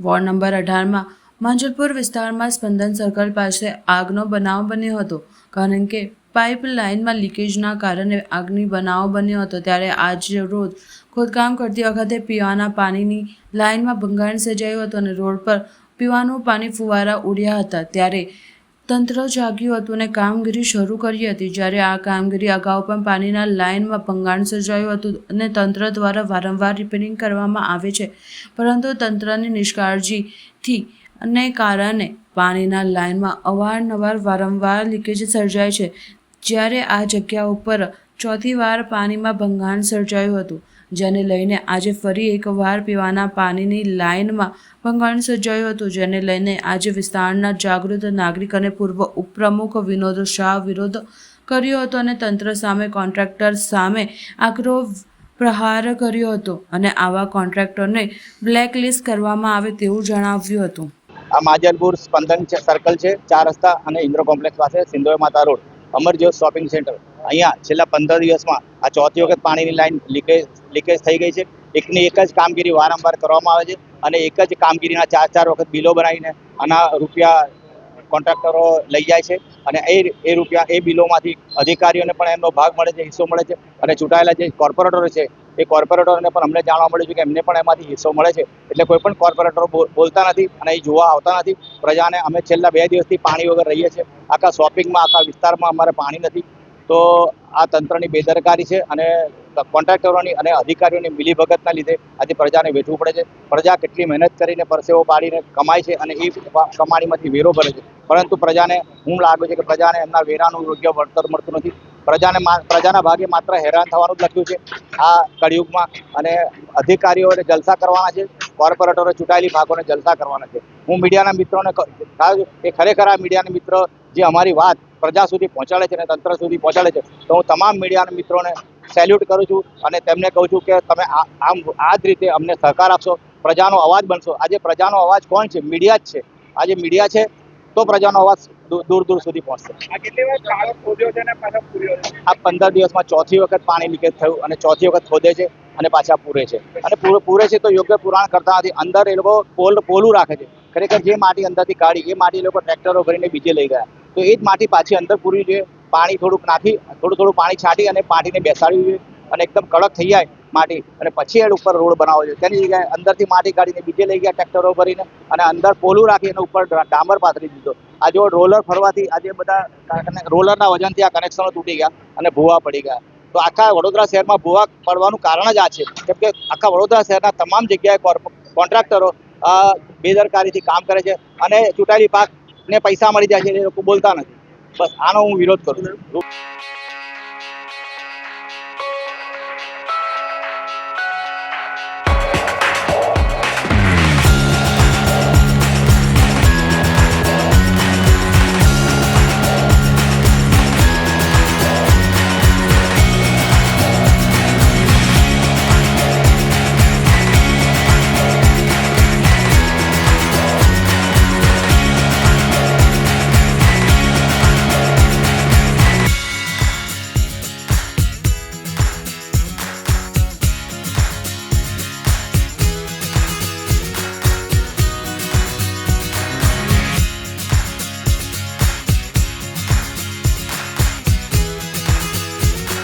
Ward number અઢારમાં Manjalpur વિસ્તારમાં સ્પંદન circle પાસે આગનો બનાવ બન્યો હતો. કારણ કે પાઇપ લાઇનમાં લીકેજના કારણે આગની બનાવ બન્યો હતો. ત્યારે આજ રોજ ખોદકામ કરતી વખતે પીવાના પાણીની લાઇનમાં ભંગાણ સર્જાયું હતું અને રોડ પર પીવાનું પાણી ફુવારા ઉડ્યા હતા. ત્યારે તંત્ર જાગ્યું હતું અને કામગીરી શરૂ કરી હતી. જ્યારે આ કામગીરી અગાઉ પણ પાણીના લાઇનમાં ભંગાણ સર્જાયું હતું અને તંત્ર દ્વારા વારંવાર રિપેરિંગ કરવામાં આવે છે. પરંતુ તંત્રની નિષ્કાળજીથી અને કારણે પાણીના લાઇનમાં અવારનવાર વારંવાર લીકેજ સર્જાય છે. જ્યારે આ જગ્યા ઉપર ચોથી વાર પાણીમાં ભંગાણ સર્જાયું હતું. જેને લઈને આજે ફરી એકવાર પીવાના પાણીની લાઇનમાં ભંગાણ સર્જાયું હતું. જેને લઈને આજે વિસ્તારના જાગૃત નાગરિક અને પૂર્વ ઉપપ્રમુખ વિનોદ શાહ વિરોધ કર્યો હતો અને તંત્ર સામે કોન્ટ્રાક્ટર સામે આકરો પ્રહાર કર્યો હતો અને આવા કોન્ટ્રાક્ટરને બ્લેકલિસ્ટ કરવામાં આવે તેવું જણાવ્યું હતું. આ માજલપુર સ્પંદન સર્કલ છે, ચાર રસ્તા અને ઇન્દ્રો કોમ્પ્લેક્સ પાસે સિંધોય માતા રોડ. Amarjyot shopping centre. અહીંયા છેલ્લા પંદર દિવસમાં આ ચોથી વખત પાણીની લાઈન લીકેજ લીકેજ થઈ ગઈ છે. એકની એક જ કામગીરી વારંવાર કરવામાં આવે છે અને એક જ કામગીરીના ચાર ચાર વખત બિલો બનાવીને આના રૂપિયા કોન્ટ્રાક્ટરો લઈ જાય છે અને એ એ રૂપિયા એ બિલોમાંથી અધિકારીઓને પણ એમનો ભાગ મળે છે, હિસ્સો મળે છે અને ચૂંટાયેલા જે કોર્પોરેટરો છે, એ કોર્પોરેટરોને પણ અમને જાણવા મળ્યું છે કે એમને પણ એમાંથી હિસ્સો મળે છે. એટલે કોઈ પણ કોર્પોરેટરો બોલતા નથી અને એ જોવા આવતા નથી. પ્રજાને અમે છેલ્લા બે દિવસથી પાણી વગર રહીએ છીએ. આખા શોપિંગમાં, આખા વિસ્તારમાં અમારે પાણી નથી. તો આ તંત્રની બેદરકારી છે અને કોન્ટ્રાક્ટરોની અને અધિકારીઓની મિલીભગતના લીધે આજે પ્રજાને વેઠવું પડે છે. પ્રજા કેટલી મહેનત કરીને પરસેવો પાડીને કમાય છે અને એ કમાણીમાંથી વેરો ભરે છે. પરંતુ પ્રજાને હું લાગે છે કે પ્રજાને એમના વેરાનું યોગ્ય વળતર મળતું નથી. પ્રજાને પ્રજાના ભાગે માત્ર હેરાન થવાનું જ લખ્યું છે. આ કળિયુગમાં અને અધિકારીઓને જલસા કરવાના છે. કોર્પોરેટરો ચૂંટાયેલી ભાગોને જલસા કરવાના છે. હું મીડિયાના મિત્રોને કે ખરેખર આ મીડિયાના મિત્રો જે અમારી વાત પ્રજા સુધી પહોંચાડે છે અને તંત્ર સુધી પહોંચાડે છે તો હું તમામ મીડિયાના મિત્રોને સેલ્યુટ કરું છું અને તેમને કહું છું કે તમે આમ આ જ રીતે અમને સહકાર આપશો પ્રજાનો અવાજ બનશો. આજે પ્રજાનો અવાજ કોણ છે? મીડિયા જ છે. આજે મીડિયા છે તો પ્રજાનો અવાજ દૂર દૂર સુધી પહોંચશે. આ પંદર દિવસમાં ચોથી વખત પાણી લીકેજ થયું અને ચોથી વખત ખોદે છે અને પાછા પૂરે છે. અને પૂરે છે તો યોગ્ય પુરાણ કરતા નથી. અંદર એ લોકો પોલ પોલું રાખે છે. ખરેખર જે માટી અંદરથી કાઢી એ માટી એ લોકો ટ્રેક્ટરો ભરીને બીજે લઈ ગયા. તો એ જ માટી પાછી અંદર પૂરવી જોઈએ પાણી થોડુંક નાખી, થોડું થોડું પાણી છાંટી અને માટીને બેસાડવી જોઈએ અને એકદમ કડક થઈ જાય માટી. અને પછી એના ઉપર રોડ બનાવવો જોઈએ. તેની જગ્યાએ અંદરથી માટી કાઢીને બીજે લઈ ગયા ટ્રેક્ટરો ભરીને અને અંદર પોલું રાખી એના ઉપર ડામર પાથરી દીધો. આ જો રોલર ફરવાથી આજે બધા રોલરના વજનથી આ કનેક્શનો તૂટી ગયા અને ભૂવા પડી ગયા. તો આખા વડોદરા શહેરમાં ભૂવા પડવાનું કારણ જ આ છે. કેમ કે આખા વડોદરા શહેરના તમામ જગ્યાએ કોન્ટ્રાક્ટરો બેદરકારીથી કામ કરે છે અને ચૂંટાયેલી પાકને પૈસા મળી જાય છે એ લોકો બોલતા નથી. બસ આનો હું વિરોધ કરું છું.